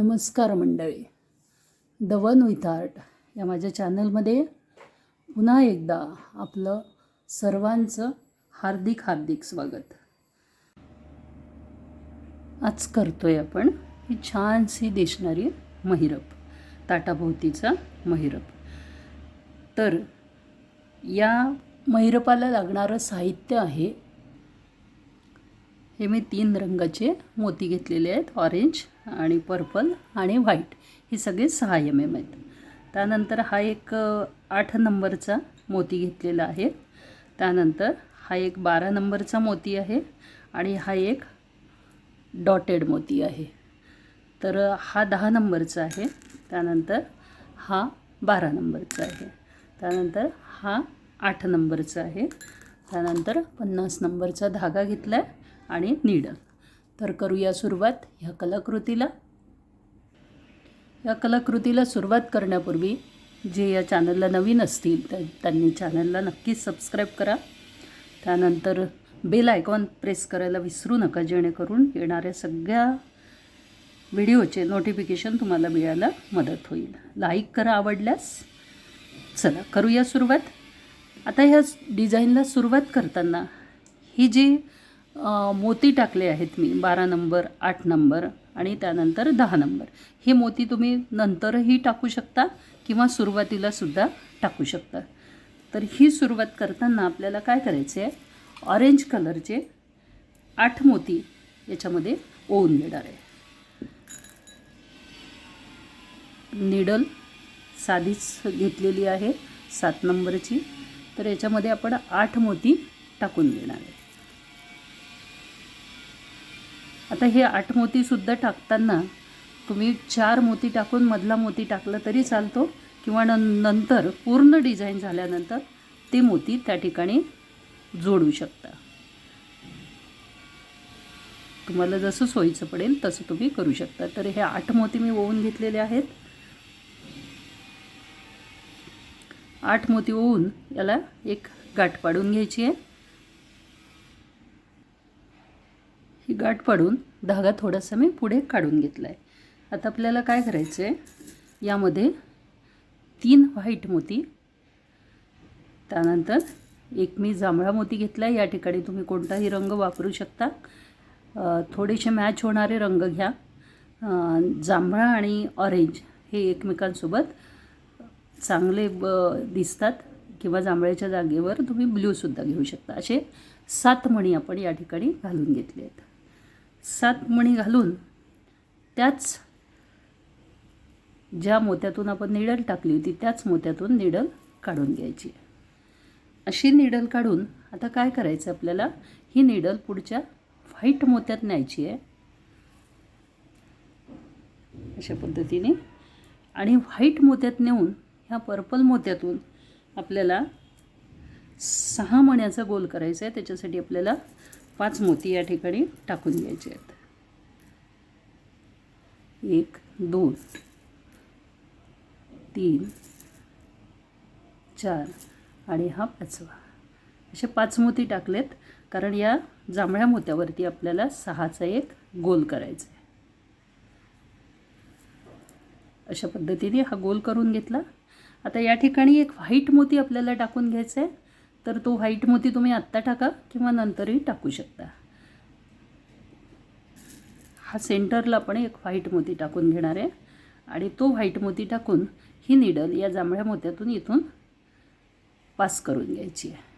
नमस्कार मंडळी. The one with art या माझ्या चॅनलमध्ये पुन्हा एकदा आपलं सर्वांचं हार्दिक हार्दिक स्वागत. आज करतोय आपण ही छानशी दिसणारी महिरप ताटाभोवतीचा महिरप. तर या महिरपाला लागणारं साहित्य आहे हे मी तीन रंगाचे मोती घेतलेले आहेत. ऑरेंज आणि पर्पल आणि व्हाईट हे सगळे सहा एम एम आहेत. त्यानंतर हा एक आठ नंबरचा मोती घेतलेला आहे. त्यानंतर हा एक बारा नंबरचा मोती आहे आणि हा एक डॉटेड मोती आहे. तर हा दहा नंबरचा आहे. त्यानंतर हा बारा नंबरचा आहे. त्यानंतर हा आठ नंबरचा आहे. त्यानंतर पन्नास नंबरचा धागा घेतला आहे आणि नीडल. तर करूया सुरुवात ह्या कलाकृतीला. या कलाकृतीला सुरुवात करण्यापूर्वी जे या चॅनलला नवीन असतील तर त्यांनी चॅनलला नक्कीच सबस्क्राईब करा. त्यानंतर बेल आयकॉन प्रेस करायला विसरू नका जेणेकरून येणाऱ्या सगळ्या व्हिडिओचे नोटिफिकेशन तुम्हाला मिळायला मदत होईल. लाईक करा आवडल्यास. चला करूया सुरुवात. आता ह्या डिझाईनला सुरुवात करताना ही जी मोती टाकले आहेत मी. बारा नंबर आठ नंबर आणि त्यानंतर दहा नंबर. हे मोती तुम्ही नंतरही टाकू शकता किंवा सुरुवातीला सुद्धा टाकू शकता. तर ही सुरुवात करताना आपल्याला काय करायचे आहे ऑरेंज कलरचे आठ मोती याच्यामध्ये ओवून देणार आहे. निडल साधीच घेतलेली आहे सात नंबरची. तर याच्यामध्ये आपण आठ मोती टाकून देणार आहे. आता हे आठ मोतीसुद्धा टाकताना तुम्ही चार मोती टाकून मधला मोती टाकलं तरी चालतो किंवा न नंतर पूर्ण डिझाईन झाल्यानंतर ते मोती त्या ठिकाणी जोडू शकता. तुम्हाला जसं सोयीचं पडेल तसं तुम्ही करू शकता. तर हे आठ मोती मी ओवून घेतलेले आहेत. आठ मोती ओवून याला एक गाठ पाडून घ्यायची आहे. ही गाठ पाडून धागा थोडासा मी पुढे काढून घेतला आहे आता आपल्याला काय करायचं आहे यामध्ये तीन व्हाईट मोती त्यानंतर एक मी जांभळा मोती घेतला आहे या ठिकाणी तुम्ही कोणताही रंग वापरू शकता. थोडेसे मॅच होणारे रंग घ्या. जांभळा आणि ऑरेंज हे एकमेकांसोबत चांगले ब दिसतात किंवा जांभळ्याच्या जागेवर तुम्ही ब्ल्यूसुद्धा घेऊ शकता. असे सात मणी आपण या ठिकाणी घालून घेतले आहेत सात मणी घालून त्याच ज्या मोत्यातून आपण निडल टाकली होती त्याच मोत्यातून निडल काढून घ्यायची. अशी निडल काढून आता काय करायचं आपल्याला? ही निडल पुढच्या व्हाईट मोत्यात न्यायची आहे. अशा पद्धतीने. आणि व्हाईट मोत्यात नेऊन ह्या पर्पल मोत्यातून आपल्याला सहा मण्याचा गोल करायचा आहे. त्याच्यासाठी आपल्याला पाच मोती या ठिकाणी टाकून घ्यायचे आहेत. एक दोन तीन चार आणि हा पाचवा. असे पाच मोती टाकलेत कारण या जांभळ्या मोत्यावरती आपल्याला सहाचा एक गोल करायचा आहे. अशा पद्धतीने हा गोल करून घेतला. आता या ठिकाणी एक व्हाईट मोती आपल्याला टाकून घ्यायचा आहे. तर तो व्हाईट मोती तुम्ही आत्ता टाका किंवा नंतरही टाकू शकता. हा सेंटरला पण एक व्हाईट मोती टाकून घेणार आहे. आणि तो व्हाईट मोती टाकून ही निडल या जांभळ्या मोत्यातून इथून पास करून घ्यायची आहे.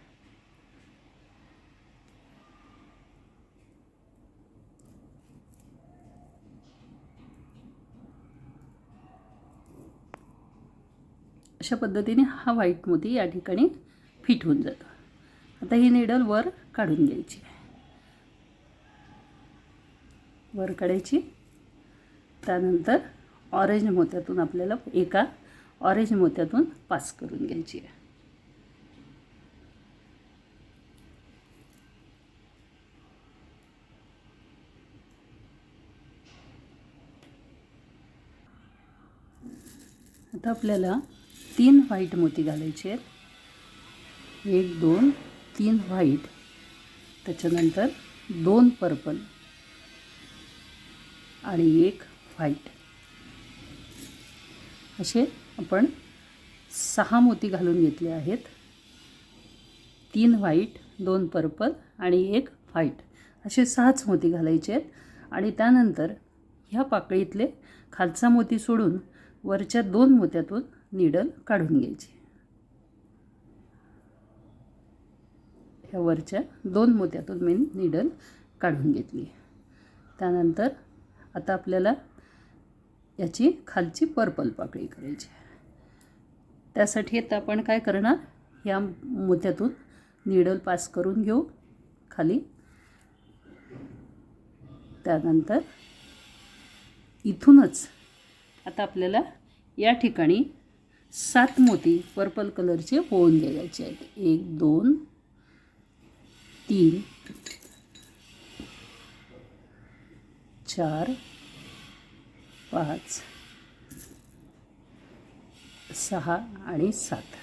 अशा पद्धतीने हा व्हाईट मोती या ठिकाणी फिट होऊन जातो. आता ही निडल वर काढून घ्यायची. आहे वर काढायची. त्यानंतर ऑरेंज मोत्यातून आपल्याला एका ऑरेंज मोत्यातून पास करून घ्यायची आहे. आता आपल्याला तीन व्हाईट मोती घालायचे आहेत. एक दोन तीन व्हाईट. त्याच्यानंतर दोन पर्पल. आणि एक व्हाईट. असे आपण सहा मोती घालून घेतले आहेत. तीन व्हाईट दोन पर्पल आणि एक व्हाईट. असे सहाच मोती घालायचे आहेत. आणि त्यानंतर ह्या पाकळीतले खालचा मोती सोडून वरच्या दोन मोत्यातून निडल काढून घ्यायची. ह्या वरच्या दोन मोत्यातून मी निडल काढून घेतली त्यानंतर आता आपल्याला याची खालची पर्पल पाकळी करायची त्यासाठी आता आपण काय करणार? या मोत्यातून निडल पास करून घेऊ खाली. त्यानंतर इथूनच आता आपल्याला या ठिकाणी सात मोती पर्पल कलरचे होऊन घ्यायचे आहेत. एक दोन तीन चार पाच सहा आणि सात.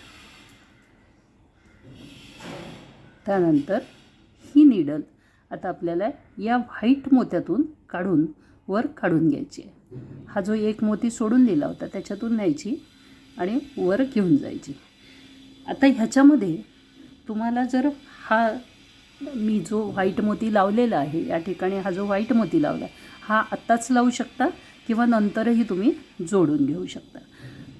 त्यानंतर ही निडल आता आपल्याला या व्हाईट मोत्यातून काढून वर काढून घ्यायची आहे. हा जो एक मोती सोडून दिला होता त्याच्यातून न्यायची आणि वर घेऊन जायची. आता ह्याच्यामध्ये तुम्हाला जर हा मी जो व्हाईट मोती लावलेला आहे या ठिकाणी हा जो व्हाईट मोती लावला हा आत्ताच लावू शकता किंवा नंतरही तुम्ही जोडून घेऊ शकता.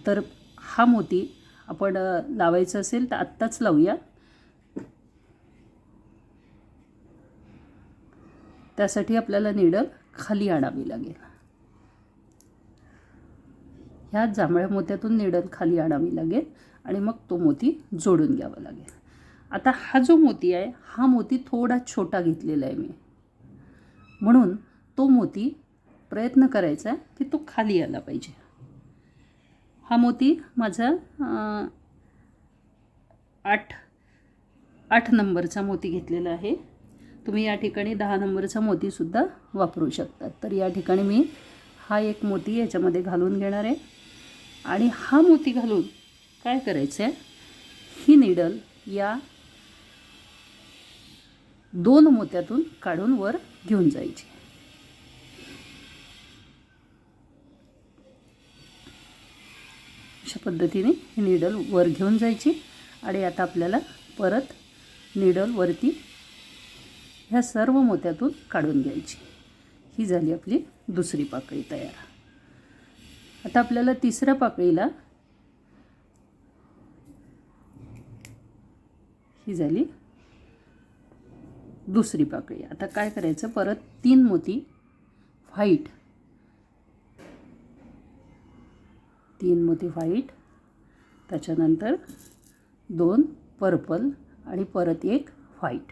तर हा मोती आपण लावायचं लावायचा असेल तर आत्ताच लावूया. त्यासाठी आपल्याला निडल खाली आणावी लागेल. ह्या जांभळ्या मोत्यातून निडल खाली आणावी लागेल आणि मग तो मोती जोडून घ्यावा लागेल. आता हा जो मोती आहे हा मोती थोडा छोटा घेतलेला आहे मी. म्हणून तो मोती प्रयत्न करायचा की तो खाली आला पाहिजे. हा मोती माझा आठ आठ नंबरचा मोती घेतलेला आहे. तुम्ही या ठिकाणी दहा नंबरचा मोतीसुद्धा वापरू शकतात. तर या ठिकाणी मी हा एक मोती याच्यामध्ये घालून घेणार आहे. आणि हा मोती घालून काय करायचं आहे ही निडल या दोन मोत्यातून काढून वर घेऊन जायचे. अशा पद्धतीने ही निडल वर घेऊन जायची आणि आता आपल्याला परत निडल वरती ह्या सर्व मोत्यातून काढून घ्यायची. ही झाली आपली दुसरी पाकळी तयार. आता आपल्याला तिसऱ्या पाकळीला ही झाली दुसरी पाकळी. आता काय करायचं? परत तीन मोती व्हाईट तीन मोती व्हाईट त्याच्यानंतर दोन पर्पल आणि परत एक व्हाईट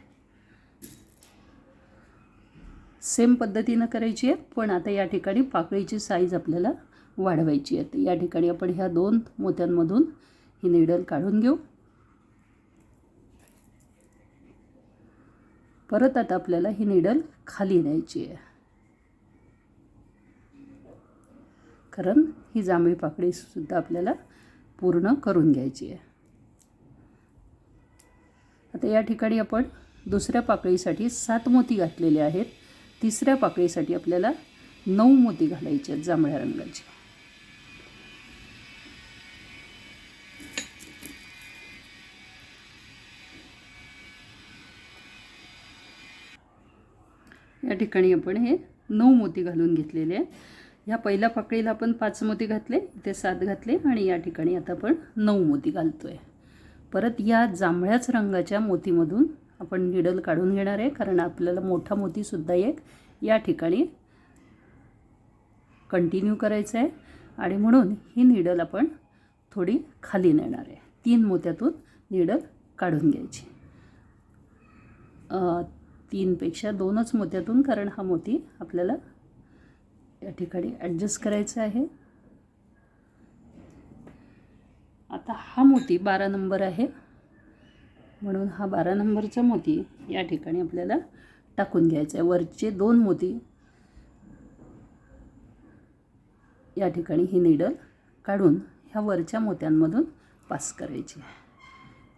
सेम पद्धतीनं करायची आहे पण आता या ठिकाणी पाकळीची साईज आपल्याला वाढवायची आहे. तर या ठिकाणी आपण ह्या दोन मोत्यांमधून ही निडल काढून घेऊ. परत आता आपल्याला ही निडल खाली न्यायची आहे. कारण ही जांभळी पाकळीसुद्धा आपल्याला पूर्ण करून घ्यायची आहे. आता या ठिकाणी आपण दुसऱ्या पाकळीसाठी सात मोती घातलेले आहेत. तिसऱ्या पाकळीसाठी आपल्याला नऊ मोती घालायचे आहेत जांभळ्या रंगाची. ठिकाणी आपण हे नऊ मोती घालून घेतलेले आहे ह्या पहिल्या पाकळीला आपण पाच मोती घातले इथे सात घातले आणि या ठिकाणी आता आपण नऊ मोती घालतो आहे परत या जांभळ्याच रंगाच्या मोतीमधून आपण निडल काढून घेणार आहे कारण आपल्याला मोठा मोतीसुद्धा एक या ठिकाणी कंटिन्यू करायचं आहे आणि म्हणून ही निडल आपण थोडी खाली नेणार आहे. तीन मोत्यातून निडल काढून घ्यायची. तीनपेक्षा दोनच मोत्यातून कारण हा मोती आपल्याला या ठिकाणी ॲडजस्ट करायचा आहे. आता हा मोती बारा नंबर आहे. म्हणून हा बारा नंबरचा मोती या ठिकाणी आपल्याला टाकून घ्यायचा आहे. वरचे दोन मोती या ठिकाणी ही निडल काढून ह्या वरच्या मोत्यांमधून पास करायची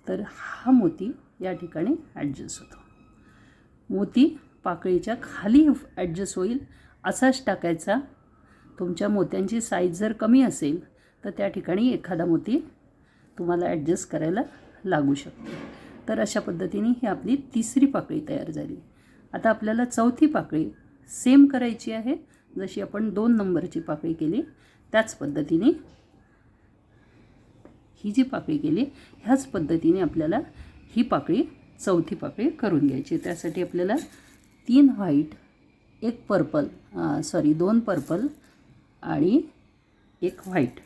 तर हा मोती या ठिकाणी ॲडजस्ट होतो. मोती पाकळीच्या खाली ॲडजस्ट होईल. असाच टाकायचा. तुमच्या मोत्यांची साईज जर कमी असेल तर त्या ठिकाणी एखादा मोती तुम्हाला ॲडजस्ट करायला लागू शकतो. तर अशा पद्धतीने ही आपली तिसरी पाकळी तयार झाली. आता आपल्याला चौथी पाकळी सेम करायची आहे. जशी आपण दोन नंबरची पाकळी केली त्याच पद्धतीने ही जी पाकळी केली ह्याच पद्धतीने आपल्याला ही पाकळी चौथी पाकळी करून घ्यायची. त्यासाठी आपल्याला तीन व्हाईट एक पर्पल सॉरी दोन पर्पल आणि एक व्हाईट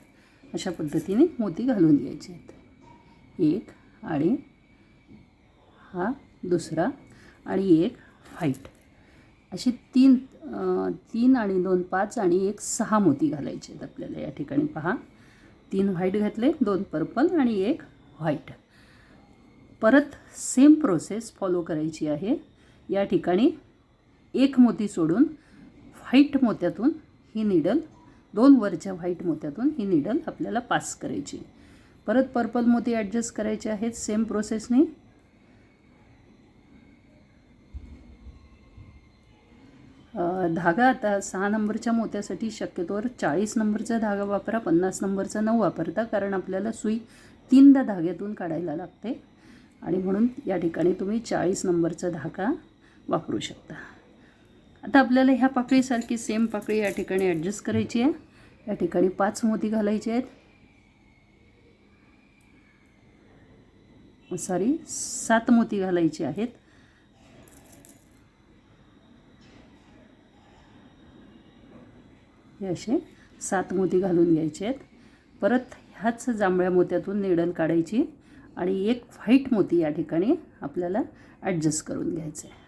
अशा पद्धतीने मोती घालून घ्यायचे आहेत. एक आणि हा दुसरा आणि एक व्हाईट अशी तीन तीन आणि दोन पाच आणि एक सहा मोती घालायचे आहेत आपल्याला या ठिकाणी. पहा तीन व्हाईट घातले दोन पर्पल आणि एक व्हाईट परत सेम प्रोसेस फॉलो करायची आहे. या ठिकाणी एक मोती सोडून व्हाईट मोत्यातून ही निडल दोन वरच्या व्हाईट मोत्यातून ही निडल आपल्याला पास करायची. परत पर्पल मोती ॲडजस्ट करायचे आहेत सेम प्रोसेसने धागा आता सहा नंबरच्या मोत्यासाठी शक्यतोवर चाळीस नंबरचा धागा वापरा पन्नास नंबरचा न वापरता कारण आपल्याला सुई तीनदा धाग्यातून काढायला लागते. आणि म्हणून या ठिकाणी तुम्ही चाळीस नंबरचा धागा वापरू शकता. आता आपल्याला ह्या पाकळीसारखी सेम पाकळी या ठिकाणी ॲडजस्ट करायची आहे. या ठिकाणी पाच मोती घालायचे आहेत. सॉरी सात मोती घालायचे आहेत. हे असे सात मोती घालून घ्यायचे आहेत. परत ह्याच जांभळ्या मोत्यातून निडल काढायची. आणि एक व्हाईट मोती या ठिकाणी आपल्याला ॲडजस्ट करून घ्यायचं आहे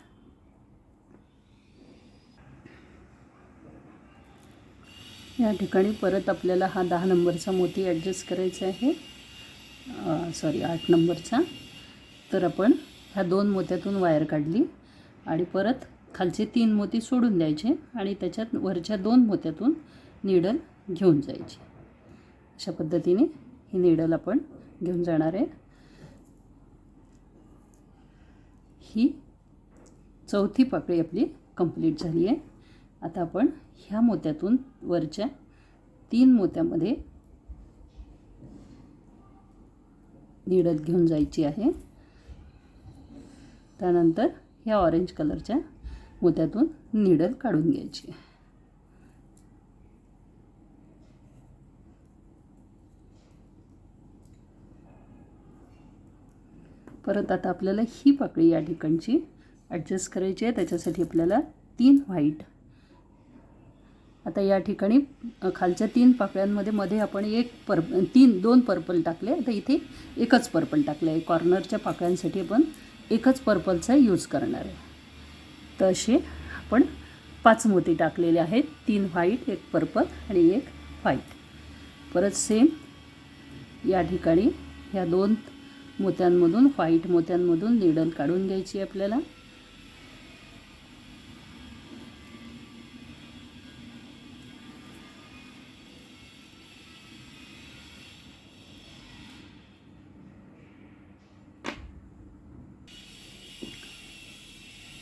या ठिकाणी परत आपल्याला हा दहा नंबरचा मोती ॲडजस्ट करायचा आहे. सॉरी आठ नंबरचा. तर आपण ह्या दोन मोत्यातून वायर काढली आणि परत खालचे तीन मोती सोडून द्यायचे आणि त्याच्यात वरच्या दोन मोत्यातून निडल घेऊन जायची. अशा पद्धतीने ही निडल आपण घेऊन जाणार आहे. ही चौथी पाकळी आपली कंप्लीट झाली आहे. आता आपण ह्या मोत्यातून वरच्या तीन मोत्यामध्ये निडत घेऊन जायची आहे. त्यानंतर ह्या ऑरेंज कलरच्या मोत्यातून निडल काढून घ्यायची आहे. परत आता आपल्याला ही पाकळी या ठिकाणची ॲडजस्ट करायची आहे. त्याच्यासाठी आपल्याला तीन व्हाईट आता या ठिकाणी खालच्या तीन पाकळ्यांमध्ये मध्ये आपण एक पर तीन दोन पर्पल टाकले. आता इथे एकच पर्पल टाकलं आहे कॉर्नरच्या पाकळ्यांसाठी आपण एकच पर्पलचा यूज करणार आहे. तर असे आपण पाच मोती टाकलेले आहेत. तीन व्हाईट एक पर्पल आणि एक व्हाईट परत सेम या ठिकाणी ह्या दोन मोत्यांमधून व्हाईट मोत्यांमधून निडल काढून घ्यायची आपल्याला.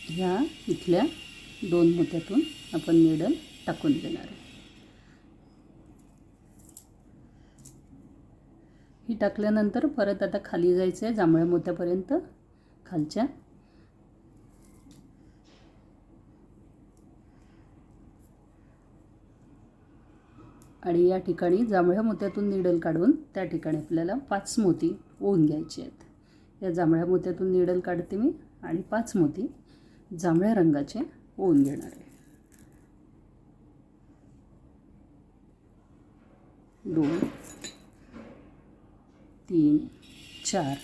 ह्या इथल्या दोन मोत्यातून आपण निडल टाकून देणार आहे ही टाकल्यानंतर परत आता खाली जायचं आहे जांभळ्या मोत्यापर्यंत खालच्या. आणि या ठिकाणी जांभळ्या मोत्यातून निडल काढून त्या ठिकाणी आपल्याला पाच मोती ओवून घ्यायचे आहेत. या जांभळ्या मोत्यातून निडल काढते मी आणि पाच मोती जांभळ्या रंगाचे ओवून घेणार आहे. दोन तीन चार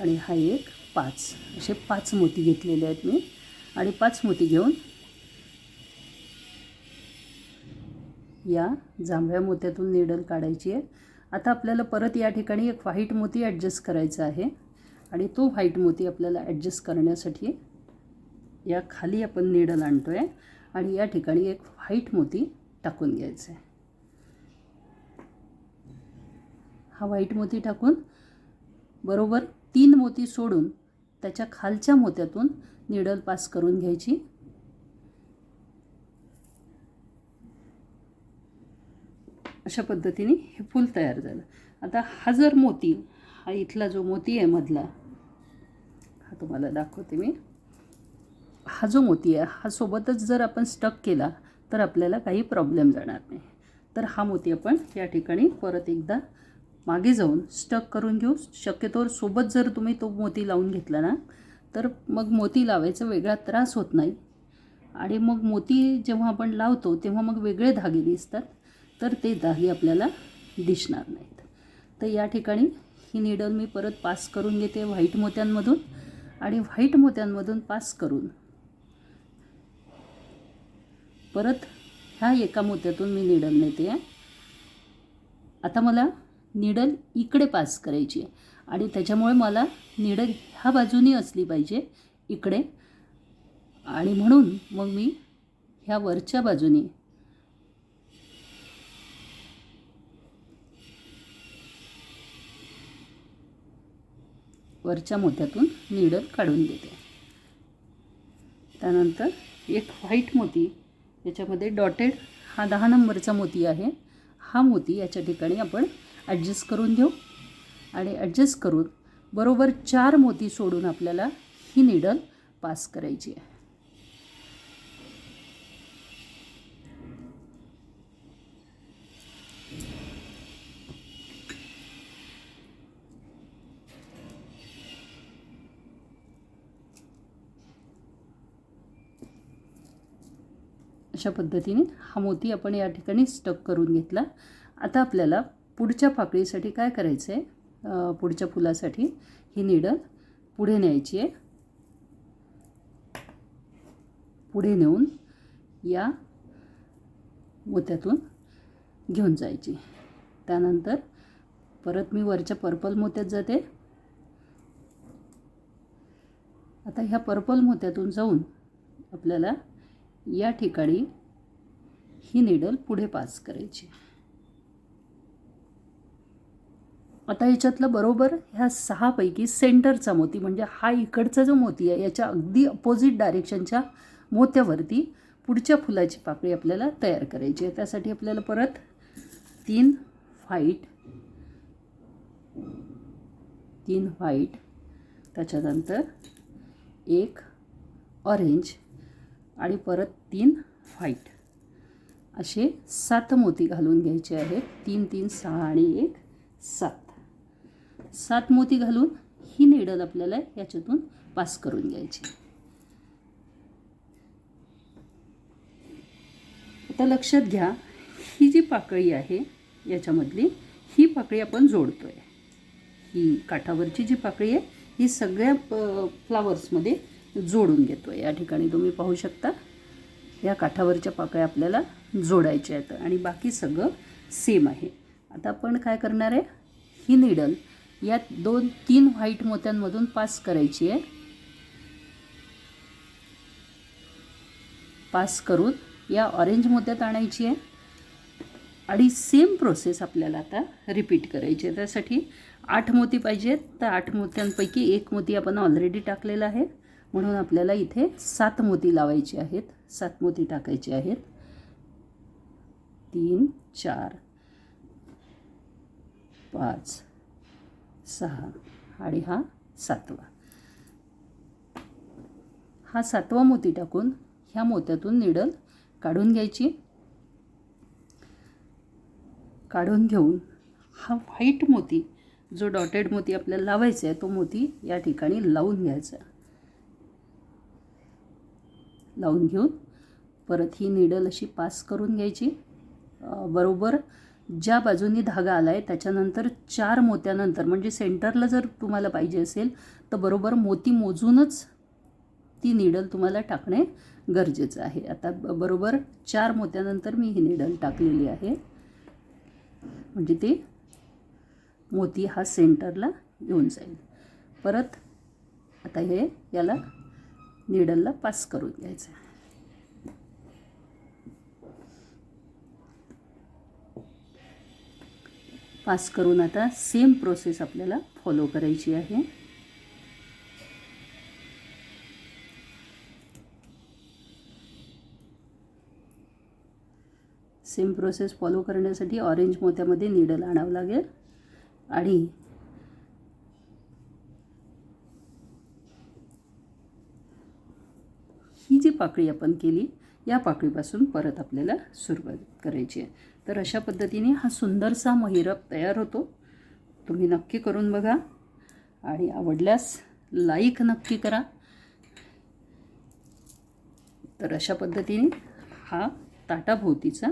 आणि हा एक पाच. असे पाच मोती घेतलेले आहेत मी. आणि पाच मोती घेऊन या जांभळ्या मोत्यातून निडल काढायची आहे. आता आपल्याला परत या ठिकाणी एक व्हाईट मोती ॲडजस्ट करायचा आहे. आणि तो व्हाईट मोती आपल्याला ॲडजस्ट करण्यासाठी या खाली आपण निडल आणतो आहे आणि या ठिकाणी एक व्हाईट मोती टाकून घ्यायचं आहे हा व्हाईट मोती टाकून बरोबर तीन मोती सोडून त्याच्या खालच्या मोत्यातून निडल पास करून घ्यायची. अशा पद्धतीने हे फूल तयार झालं. आता हा जर मोती हा इथला जो मोती आहे मधला हा तुम्हाला दाखवते मी. हा जो मोती आहे हा सोबतच जर आपण स्टक केला तर आपल्याला काही प्रॉब्लेम जाणार नाही. तर हा मोती आपण या ठिकाणी परत एकदा मागे जाऊन स्टक करून घेऊ. शक्यतोवर सोबत जर तुम्ही तो मोती लावून घेतला ना तर मग मोती लावायचा वेगळा त्रास होत नाही. आणि मग मोती जेव्हा आपण लावतो तेव्हा मग वेगळे धागे दिसतात. तर ते धागे आपल्याला दिसणार नाहीत. तर या ठिकाणी ही निडल मी परत पास करून घेते व्हाईट मोत्यांमधून. आणि व्हाईट मोत्यांमधून पास करून परत ह्या एका मोत्यातून मी निडल नेते. आता मला निडल इकडे पास करायची आहे. आणि त्याच्यामुळे मला निडल ह्या बाजूनी असली पाहिजे इकडे. आणि म्हणून मग मी ह्या वरच्या बाजूनी वरच्या मोत्यातून निडल काढून देते. त्यानंतर एक व्हाईट मोती याच्यामध्ये डॉटेड हा दहा नंबरचा मोती आहे. हा मोती याच्या ठिकाणी आपण ॲडजस्ट करून घेऊ आणि ॲडजस्ट करून बरोबर चार मोती सोडून आपल्याला ही निडल पास करायची आहे. अशा पद्धतीने हा मोती आपण या ठिकाणी स्टक करून घेतला. आता आपल्याला पुढच्या पाकळीसाठी काय करायचं आहे पुढच्या फुलासाठी ही निडल पुढे न्यायची आहे. पुढे नेऊन या मोत्यातून घेऊन जायची. त्यानंतर परत मी वरच्या पर्पल मोत्यात जाते. आता ह्या पर्पल मोत्यातून जाऊन आपल्याला या ठिकाणी ही निडल पुढे पास करायची. आता याच्यातलं बरोबर ह्या सहापैकी सेंटरचा मोती म्हणजे हा इकडचा जो मोती आहे याच्या अगदी अपोजिट डायरेक्शनच्या मोत्यावरती पुढच्या फुलाची पाकळी आपल्याला तयार करायची आहे. त्यासाठी आपल्याला परत तीन व्हाईट तीन व्हाईट त्याच्यानंतर एक ऑरेंज आणि परत तीन व्हाईट असे सात मोती घालून घ्यायचे आहेत. तीन तीन सहा आणि एक सात. सात मोती घालून ही निडल आपल्याला याच्यातून पास करून घ्यायची. आता लक्षात घ्या ही जी पाकळी आहे याच्यामधली ही पाकळी आपण जोडतो आहे ही काठावरची जी पाकळी आहे ही सगळ्या फ्लावर्समध्ये जोडून घेतो आहे या ठिकाणी तुम्ही पाहू शकता या काठावरच्या पाकळ्या आपल्याला जोडायच्या आहेत आणि बाकी सगळं सेम आहे. आता आपण काय करणार आहे? ही निडल या दोन तीन व्हाईट मोत्यांमधून पास करायची आहे. पास करून या ऑरेंज मोत्यात आणायची आहे. आणि सेम प्रोसेस आपल्याला आता रिपीट करायची आहे. त्यासाठी आठ मोती पाहिजेत तर आठ मोत्यांपैकी एक मोती आपण ऑलरेडी टाकलेला आहे. म्हणून आपल्याला इथे सात मोती लावायचे आहेत. सात मोती टाकायचे आहेत. तीन चार पाच सहा आणि हा सातवा. हा सातवा मोती टाकून ह्या मोत्यातून निडल काढून घ्यायची. काढून घेऊन हा व्हाईट मोती जो डॉटेड मोती आपल्याला लावायचा आहे तो मोती या ठिकाणी लावून घ्यायचा. लावून घेऊन परत ही निडल अशी पास करून घ्यायची. बरोबर ज्या बाजूनी धागा आला आहे त्याच्यानंतर चार मोत्यानंतर म्हणजे सेंटरला जर तुम्हाला पाहिजे असेल तर बरोबर मोती मोजूनच ती निडल तुम्हाला टाकणे गरजेचं आहे. आता ब- बरोबर चार मोत्यानंतर मी ही निडल टाकलेली आहे. म्हणजे ती मोती हा सेंटरला येऊन जाईल. परत आता हे याला निडलला पास करून घ्यायचं आहे. पास करून आता सेम प्रोसेस आपल्याला फॉलो करायची आहे. सेम प्रोसेस फॉलो करण्यासाठी ऑरेंज मोत्यामध्ये निडल आणावं लागेल. आणि ही जी पाकळी आपण केली या पाकळीपासून परत आपल्याला सुरुवात करायची आहे. तर अशा पद्धतीने हा सुंदरसा महिरप तयार होतो. तुम्ही नक्की करून बघा आणि आवडल्यास लाईक नक्की करा. तर अशा पद्धतीने हा ताटाभोवतीचा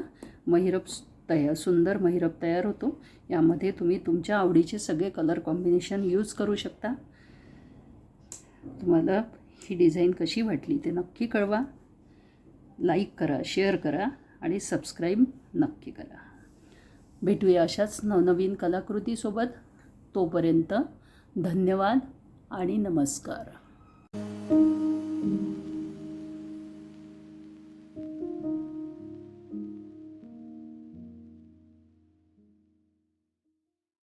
महिरप तयार सुंदर महिरप तयार होतो. यामध्ये तुम्ही तुमच्या आवडीचे सगळे कलर कॉम्बिनेशन यूज करू शकता. तुम्हाला ही डिझाईन कशी वाटली ते नक्की कळवा. लाईक करा शेअर करा. आणि सबस्क्राईब नक्की करा. भेटूया अशाच नवनवीन कलाकृतीसोबत. तोपर्यंत धन्यवाद आणि नमस्कार.